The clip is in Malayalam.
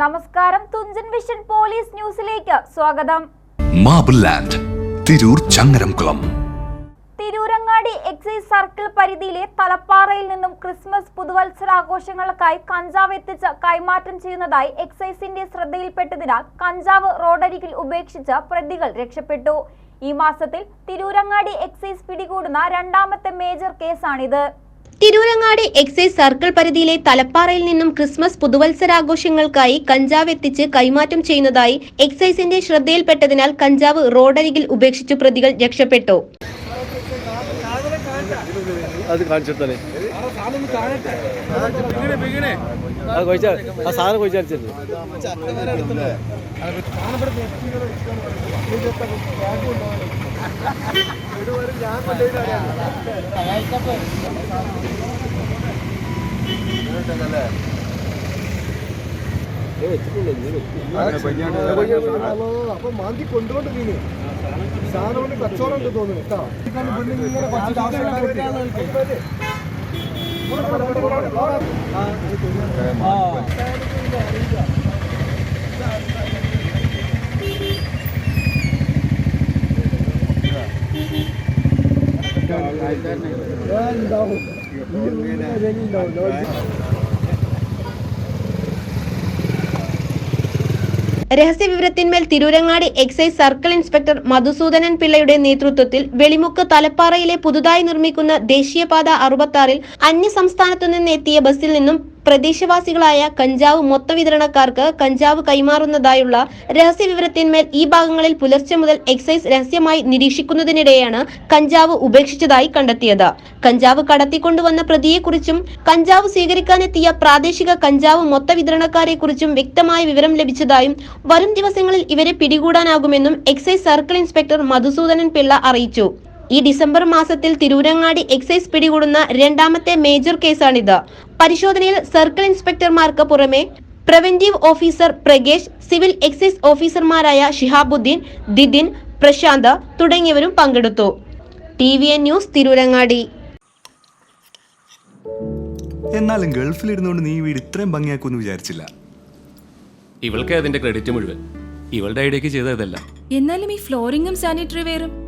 നമസ്കാരം തുഞ്ചൻ വിഷൻ പോലീസ് ന്യൂസിലേക്ക് സ്വാഗതം. Marble land Tirur Changaramkulam. Tirurangadi excise circle പരിധിയിലെ തലപ്പാറയിൽ നിന്നും ക്രിസ്മസ് പുതുവത്സരാഘോഷങ്ങൾക്കായി കഞ്ചാവ് എത്തിച്ച് കൈമാറ്റം ചെയ്യുന്നതായി എക്സൈസിന്റെ ശ്രദ്ധയിൽപ്പെട്ടതിനാൽ കഞ്ചാവ് റോഡരികിൽ ഉപേക്ഷിച്ച് പ്രതികൾ രക്ഷപ്പെട്ടു. ഈ മാസത്തിൽ തിരൂരങ്ങാടി എക്സൈസ് പിടികൂടുന്ന രണ്ടാമത്തെ മേജർ കേസാണിത്. തിരൂരങ്ങാടി എക്സൈസ് സർക്കിൾ പരിധിയിലെ തലപ്പാറയിൽ നിന്നും ക്രിസ്മസ് പുതുവത്സരാഘോഷങ്ങൾക്കായി കഞ്ചാവ് എത്തിച്ച് കൈമാറ്റം ചെയ്യുന്നതായി എക്സൈസിന്റെ ശ്രദ്ധയിൽപ്പെട്ടതിനാൽ കഞ്ചാവ് റോഡരികിൽ ഉപേക്ഷിച്ചു പ്രതികൾ രക്ഷപ്പെട്ടു. അത് കാണിച്ചെടുത്താലേ. ആ സാധനം കഴിച്ചടിച്ചത് അപ്പൊ മാന്തി കൊണ്ടുകൊണ്ട് നീ സാധനം കൊണ്ട് കച്ചവടം ഉണ്ട് തോന്നുന്നു കേട്ടോ ഇങ്ങനെ രഹസ്യവിവരത്തിന്മേൽ Tirurangadi excise circle inspector Madhusoodanan പിള്ളയുടെ നേതൃത്വത്തിൽ വെളിമുക്ക് തലപ്പാറയിലെ പുതുതായി നിർമ്മിക്കുന്ന ദേശീയപാത അറുപത്താറിൽ അന്യ സംസ്ഥാനത്തു നിന്നെത്തിയ ബസ്സിൽ നിന്നും പ്രദേശവാസികളായ കഞ്ചാവ് മൊത്ത വിതരണക്കാർക്ക് കഞ്ചാവ് കൈമാറുന്നതായുള്ള രഹസ്യവിവരത്തിന്മേൽ ഈ ഭാഗങ്ങളിൽ പുലർച്ചെ മുതൽ എക്സൈസ് രഹസ്യമായി നിരീക്ഷിക്കുന്നതിനിടെയാണ് കഞ്ചാവ് ഉപേക്ഷിച്ചതായി കണ്ടെത്തിയത്. കഞ്ചാവ് കടത്തിക്കൊണ്ടുവന്ന പ്രതിയെക്കുറിച്ചും കഞ്ചാവ് സ്വീകരിക്കാനെത്തിയ പ്രാദേശിക കഞ്ചാവ് മൊത്ത വിതരണക്കാരെക്കുറിച്ചും വ്യക്തമായ വിവരം ലഭിച്ചതായും വരും ദിവസങ്ങളിൽ ഇവരെ പിടികൂടാനാകുമെന്നും excise circle inspector Madhusoodanan Pillai അറിയിച്ചു. ഈ ഡിസംബർ മാസത്തിൽ തിരൂരങ്ങാടി എക്സൈസ് പിടികൂടുന്ന രണ്ടാമത്തെ മേജർ കേസാണിത് പരിശോധനയിൽ സർക്കിൾ ഇൻസ്പെക്ടർമാർക്ക് പുറമെ preventive officer Pragesh civil excise ഓഫീസർമാരായ ഷിഹാബുദ്ദീൻ ദിദിൻ പ്രശാന്ത് തുടങ്ങിയവരും പങ്കെടുത്തു. T V N news Tirurangadi. എന്നാലും ഗൾഫിൽ ഇരുന്നുകൊണ്ട് നീ വീട് ഇത്രയും ഭംഗിയാക്കുമെന്ന് വിചാരിച്ചില്ല. ഇവൾക്ക് അതിന്റെ ക്രെഡിറ്റ് മുഴുവൻ. ഇവളുടെ ഐഡിയക്ക് ചെയ്ത ഇതല്ല. എന്നാലും ഈ ഫ്ലോറിംഗും സാനിറ്ററി വെയറും